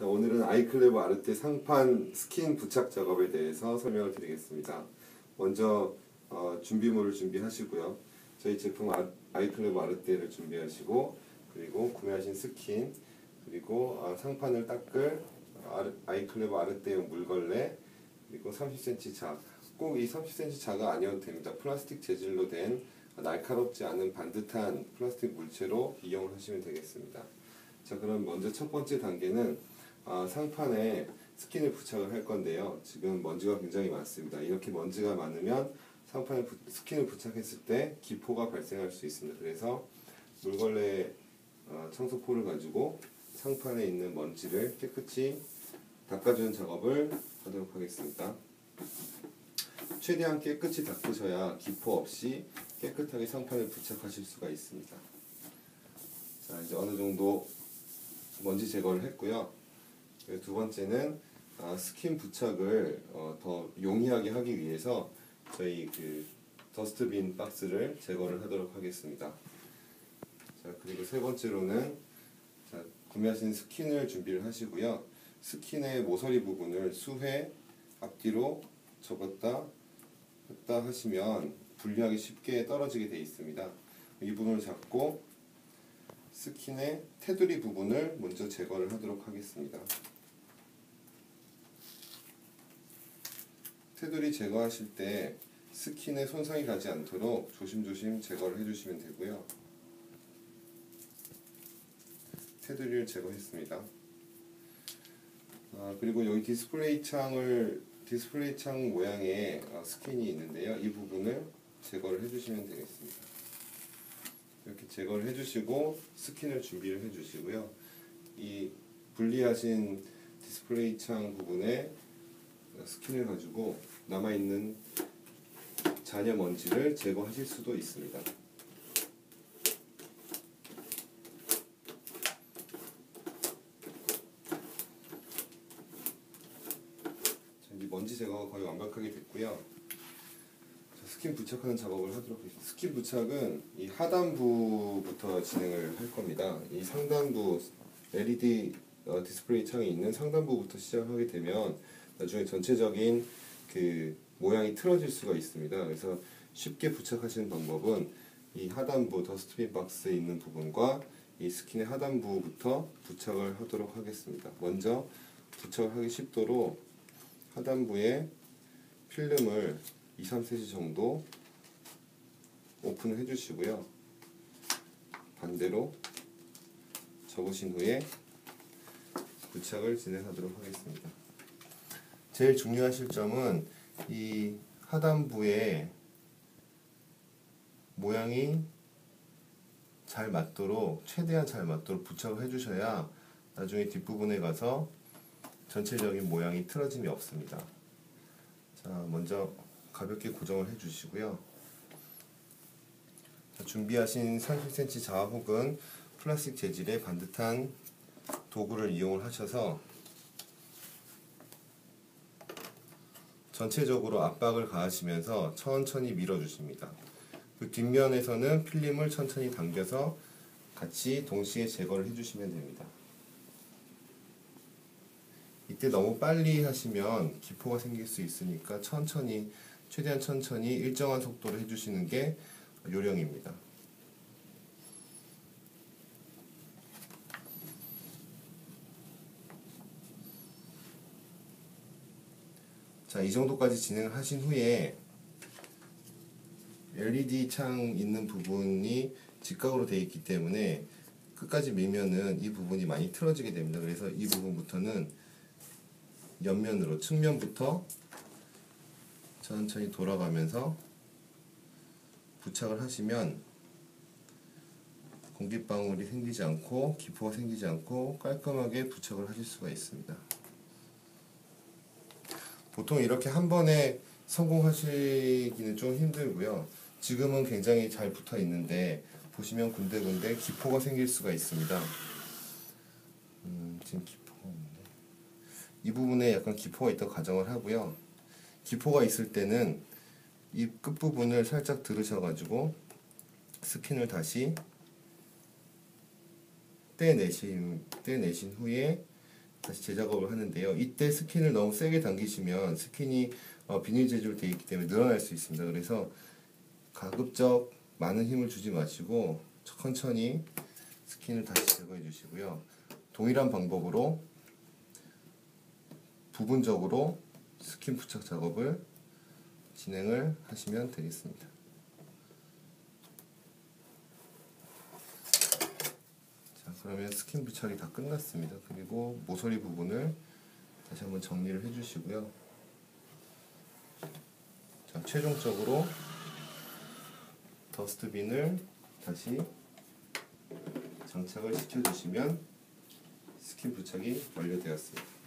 자, 오늘은 아이클레브 아르테 상판 스킨 부착 작업에 대해서 설명을 드리겠습니다. 먼저 어, 준비물을 준비하시고요. 저희 제품 아, 아이클레브 아르테를 준비하시고 그리고 구매하신 스킨 그리고 아, 상판을 닦을 아르, 아이클레브 아르테용 물걸레 그리고 30cm 작. 꼭이 30cm 작은 아니어도 됩니다. 플라스틱 재질로 된 날카롭지 않은 반듯한 플라스틱 물체로 이용을 하시면 되겠습니다. 자 그럼 먼저 첫 번째 단계는 아, 상판에 스킨을 부착을 할 건데요. 지금 먼지가 굉장히 많습니다. 이렇게 먼지가 많으면 상판에 부, 스킨을 부착했을 때 기포가 발생할 수 있습니다. 그래서 물걸레 어, 청소포를 가지고 상판에 있는 먼지를 깨끗이 닦아주는 작업을 하도록 하겠습니다. 최대한 깨끗이 닦으셔야 기포 없이 깨끗하게 상판을 부착하실 수가 있습니다. 자 이제 어느 정도 먼지 제거를 했고요. 두 번째는 아, 스킨 부착을 어, 더 용이하게 하기 위해서 저희 그 더스트빈 박스를 제거를 하도록 하겠습니다. 자 그리고 세 번째로는 자, 구매하신 스킨을 준비를 하시고요. 스킨의 모서리 부분을 수회 앞뒤로 접었다 했다 하시면 분리하기 쉽게 떨어지게 되어 있습니다. 이 부분을 잡고 스킨의 테두리 부분을 먼저 제거를 하도록 하겠습니다. 테두리 제거하실 때 스킨에 손상이 가지 않도록 조심조심 제거를 해주시면 되고요. 테두리를 제거했습니다. 아, 그리고 여기 디스플레이 창을 디스플레이 창 모양의 어, 스킨이 있는데요. 이 부분을 제거를 해주시면 되겠습니다. 이렇게 제거를 해주시고 스킨을 준비를 해주시고요. 이 분리하신 디스플레이 창 부분에 스킨을 가지고 남아있는 잔여 먼지를 제거하실 수도 있습니다. 이 먼지 제거가 거의 완벽하게 됐고요. 스킨 부착하는 작업을 하도록 하겠습니다. 스킨 부착은 이 하단부부터 진행을 할 겁니다. 이 상단부 LED 어, 디스플레이 창이 있는 상단부부터 시작하게 되면 나중에 전체적인 그 모양이 틀어질 수가 있습니다. 그래서 쉽게 부착하시는 방법은 이 하단부 더스트빈 박스에 있는 부분과 이 스킨의 하단부부터 부착을 하도록 하겠습니다. 먼저 부착을 하기 쉽도록 하단부에 필름을 2, 3cm 정도 오픈을 해주시고요. 반대로 접으신 후에 부착을 진행하도록 하겠습니다. 제일 중요하실 점은 이 하단부에 모양이 잘 맞도록 최대한 잘 맞도록 부착을 해주셔야 나중에 뒷부분에 가서 전체적인 모양이 틀어짐이 없습니다. 자, 먼저 가볍게 고정을 해주시고요. 자, 준비하신 30cm 자화 혹은 플라스틱 재질의 반듯한 도구를 이용을 하셔서 전체적으로 압박을 가하시면서 천천히 밀어주십니다. 그 뒷면에서는 필름을 천천히 당겨서 같이 동시에 제거를 해주시면 됩니다. 이때 너무 빨리 하시면 기포가 생길 수 있으니까 천천히 최대한 천천히 일정한 속도로 해주시는 게 요령입니다. 자, 이 정도까지 진행을 하신 후에 LED 창 있는 부분이 직각으로 되어 있기 때문에 끝까지 밀면은 이 부분이 많이 틀어지게 됩니다. 그래서 이 부분부터는 옆면으로 측면부터 천천히 돌아가면서 부착을 하시면 공기방울이 생기지 않고 기포가 생기지 않고 깔끔하게 부착을 하실 수가 있습니다. 보통 이렇게 한 번에 성공하시기는 좀 힘들고요. 지금은 굉장히 잘 붙어 있는데 보시면 군데군데 기포가 생길 수가 있습니다. 음, 지금 기포가 없네. 이 부분에 약간 기포가 있다고 가정을 하고요. 기포가 있을 때는 이 끝부분을 살짝 들으셔가지고 스킨을 다시 떼내신, 떼내신 후에 다시 재작업을 하는데요. 이때 스킨을 너무 세게 당기시면 스킨이 어, 비닐 재질로 되어 있기 때문에 늘어날 수 있습니다. 그래서 가급적 많은 힘을 주지 마시고 천천히 스킨을 다시 제거해 주시고요. 동일한 방법으로 부분적으로 스킨 부착 작업을 진행을 하시면 되겠습니다. 그러면 스킨 부착이 다 끝났습니다. 그리고 모서리 부분을 다시 한번 정리를 해주시고요. 자, 최종적으로 더스트빈을 다시 장착을 시켜주시면 스킨 부착이 완료되었습니다.